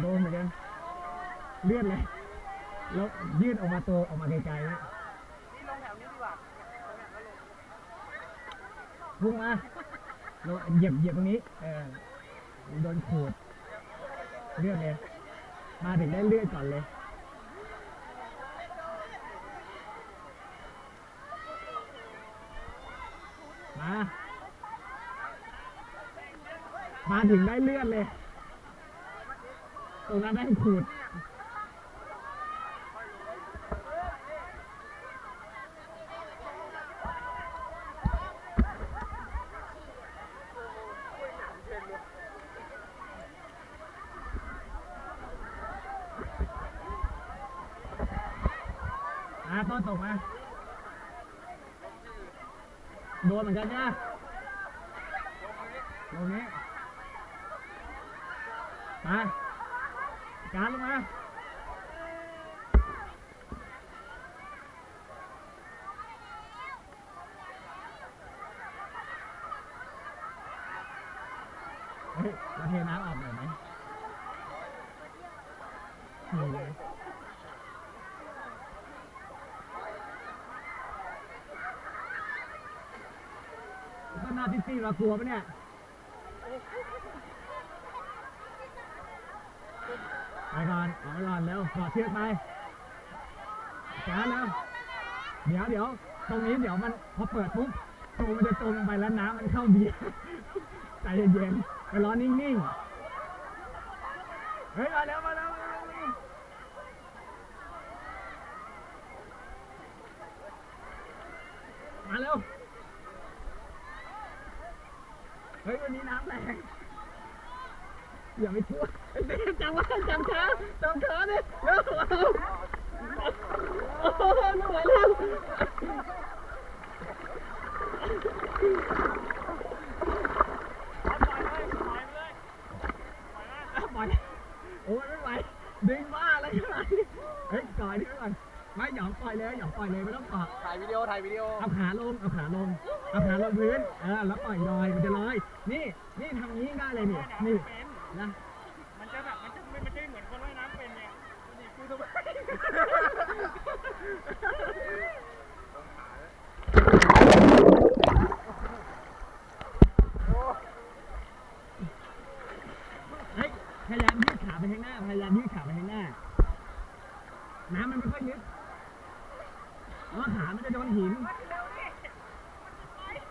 เลื่อนเลย แล้วยืดออกมาตัวออกมาไกลๆนะนี่ลงแถวนี้ดีกว่าลงแถวนั้นลงพุ่งมาเราเหยียบเหยียบตรงนี้ เออโดนขูด เลื่อนเลย มาถึงได้เลื่อนก่อนเลยมา มาถึงได้เลื่อนเลย ตรงนั้นได้ขูดอ่าต้นตกมาโดนเหมือนกันใช่ไหมลงนี้มา การลงมาเฮ้ยเราเทน้ำออกหน่อยไหมนี่เลยก็หน้าที่ซี่เรากลัวปะเนี่ย ไปก่อนออกไปก่อนเร็วถอดเชือกไปแกนแล้วเดี๋ยวเดี๋ยวตรงนี้เดี๋ยวมันพอเปิดปุ๊บตัวมันจะจมลงไปแล้วน้ำมันเข้าเบียร์ใจเย็นๆไปรอนิ่งๆเฮ้ยมาแล้วมาแล้วมาแล้วมาแล้วเฮ้ยวันนี้น้ำแรง อย่าไปทั่วไอ้เด็กจังว่าจังช้าจังช้าเนี่ยเร็วเอาโอ้โหไม่ไหวแล้วปล่อยโอ้ยไม่ไหวดึงบ้าอะไรขนาดนี้เฮ้ยก่อนนี่ก่อนไม่หยอมปล่อยเลยหยอมปล่อยเลยไม่ต้องเกาะถ่ายวิดีโอถ่ายวิดีโอเอาขาลงเอาขาลงเอาขาลงพื้นเออแล้วปล่อยลอยมันจะลอย นี่นี่ทำนี้ได้เลยนี่นี่ นะมันจะแบบมันจะไม่มันจะเหมือนคนว่ายน้ำเป็นไงนี่กูทำไมเฮ้ยพยายามยืดขาไปข้างหน้า พยายามยืดขาไปข้างหน้า น้ำมันไม่ค่อยลึกเพราะว่าขามันจะโดนหิน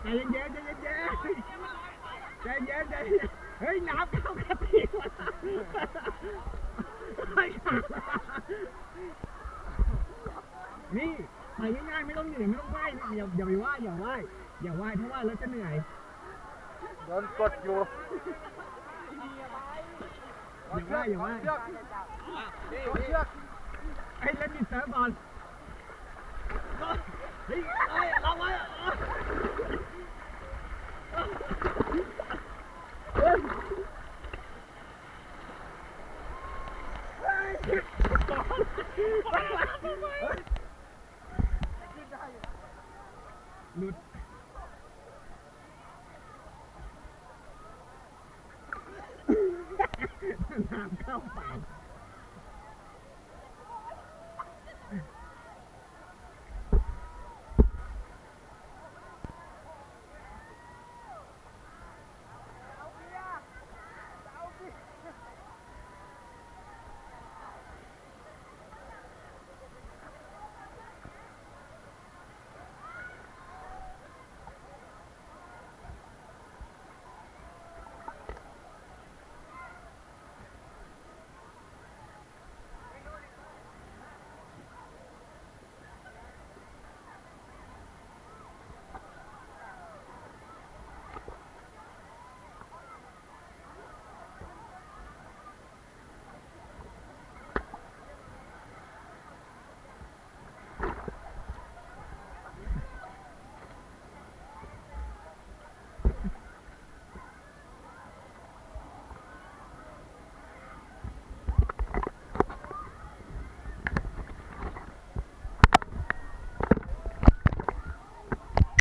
ใจเย็นๆใจเย็นๆใจเย็นๆใจเย็นๆ เฮ้ยน้ำเข้ากระติกว่ะเฮ้ยขานี่ไปง่ายๆไม่ต้องเหนื่อยไม่ต้องไหว้อย่าอย่าไปไหว้อย่าไหว้อย่าไหว้เพราะว่าแล้วจะเหนื่อยโดนกดอยู่อย่าไหว้อย่าไหว้เชือกนี่เชือกไอ้ยเล่นดิเซิร์ฟบอลเฮ้ยเอ้ยเราไว้อ หลุดน้ำเข้าปาก